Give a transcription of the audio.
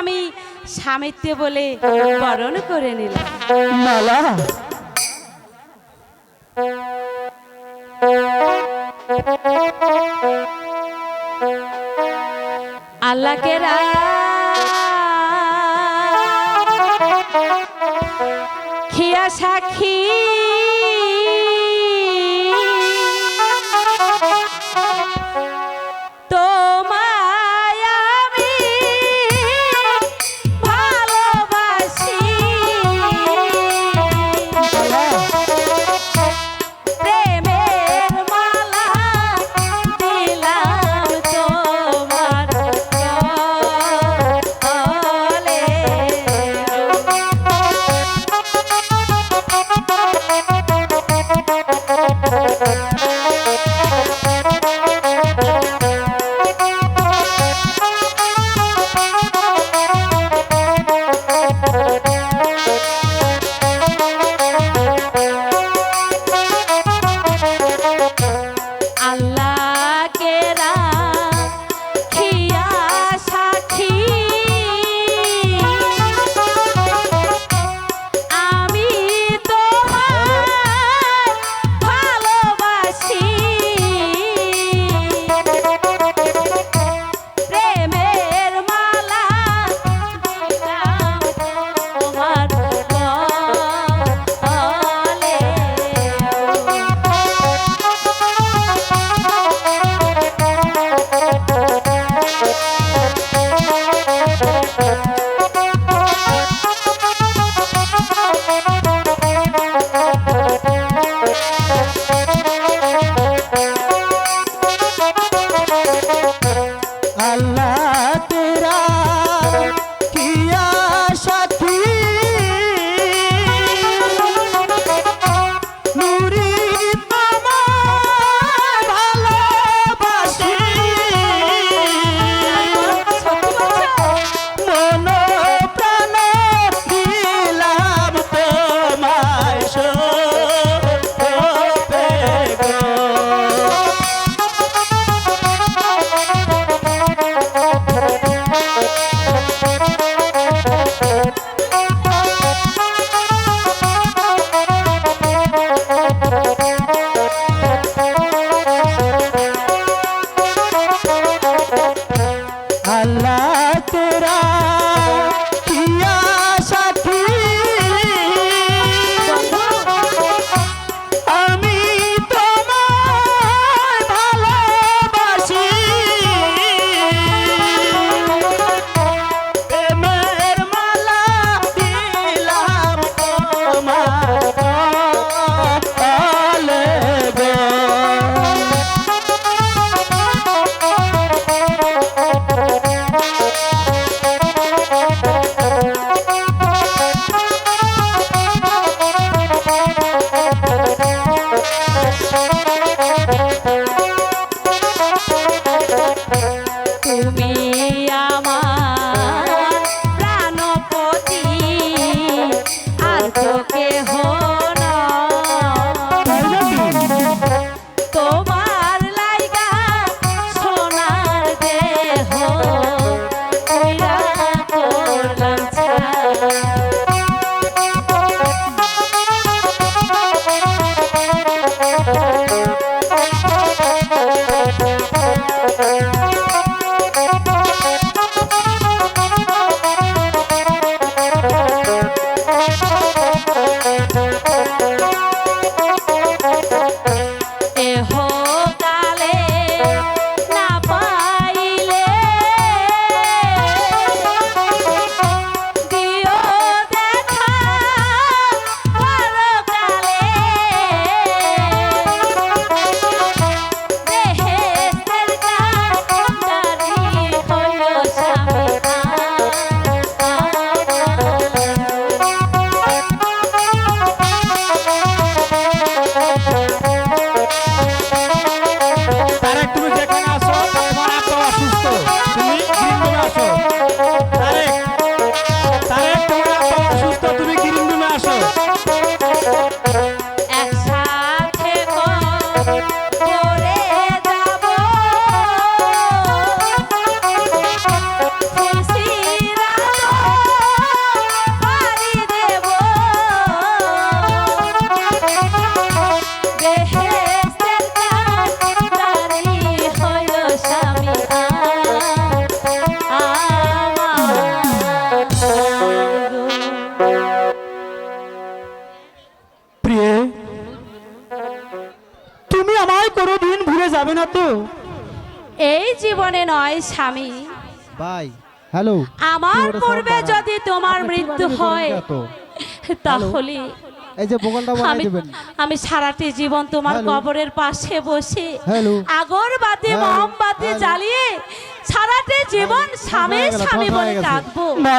আমি স্বামিত্ব বলে বরণ করে নিলাম আল্লাহকে খিয়া সাক্ষী না তো। এই জীবনে নয় স্বামী। ভাই হ্যালো। আমার পূর্বে যদি তোমার মৃত্যু হয় তাহলে এই যে বোকালটা বানাই আমি দেবেন। আমি সারাটি জীবন তোমার কবরের পাশে বসে। আগরবাতি। মোমবাতি জ্বালিয়ে সারাটি জীবন স্বামী স্বামী বলে মেলা